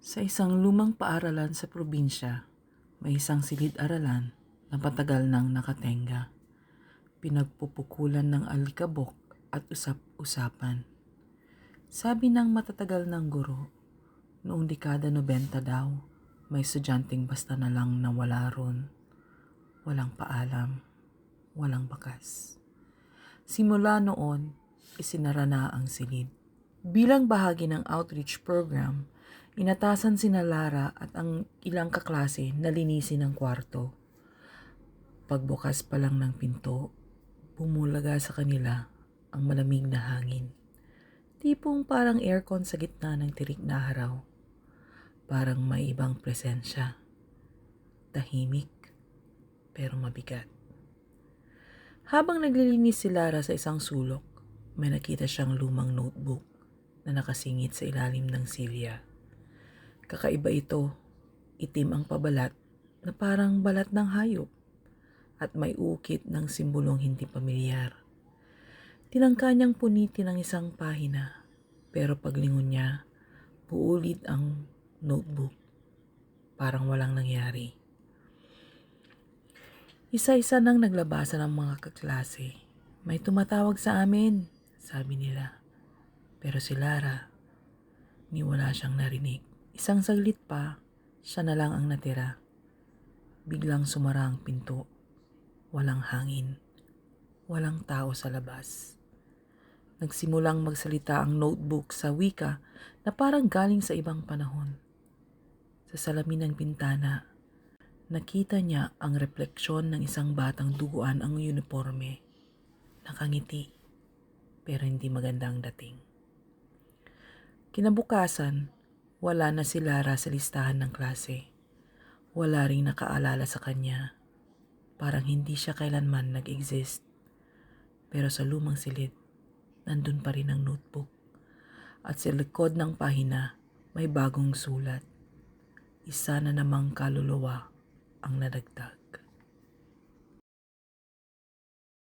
Sa isang lumang paaralan sa probinsya, may isang silid-aralan na patagal nang nakatenga. Pinagpupukulan ng alikabok at usap-usapan. Sabi ng matatagal ng guro, noong dekada 90 daw, may estudyanteng basta na lang nawala ron. Walang paalam, walang bakas. Simula noon, isinara na ang silid. Bilang bahagi ng outreach program, inatasan sina Lara at ang ilang kaklase na linisin ang kwarto. Pagbukas pa lang ng pinto, bumulaga sa kanila ang malamig na hangin. Tipong parang aircon sa gitna ng tirik na araw. Parang may ibang presensya. Tahimik, pero mabigat. Habang naglilinis si Lara sa isang sulok, may nakita siyang lumang notebook na nakasingit sa ilalim ng silya. Kakaiba ito, itim ang pabalat na parang balat ng hayop at may ukit ng simbolong hindi pamilyar. Tinangka niyang punitin ang isang pahina pero paglingon niya, buulit ang notebook. Parang walang nangyari. Isa-isa nang naglabasa ng mga kaklase. May tumatawag sa amin, sabi nila. Pero si Lara, ni wala siyang narinig. Isang saglit pa, siya na lang ang natira. Biglang sumara ang pinto. Walang hangin. Walang tao sa labas. Nagsimulang magsalita ang notebook sa wika na parang galing sa ibang panahon. Sa salamin ng bintana, nakita niya ang refleksyon ng isang batang duguan ang uniforme. Nakangiti, pero hindi maganda ang dating. Kinabukasan, wala na si Lara sa listahan ng klase. Wala ring nakaalala sa kanya. Parang hindi siya kailanman nag-exist. Pero sa lumang silid, nandun pa rin ang notebook. At sa likod ng pahina, may bagong sulat. Isa na namang kaluluwa ang nadagdag.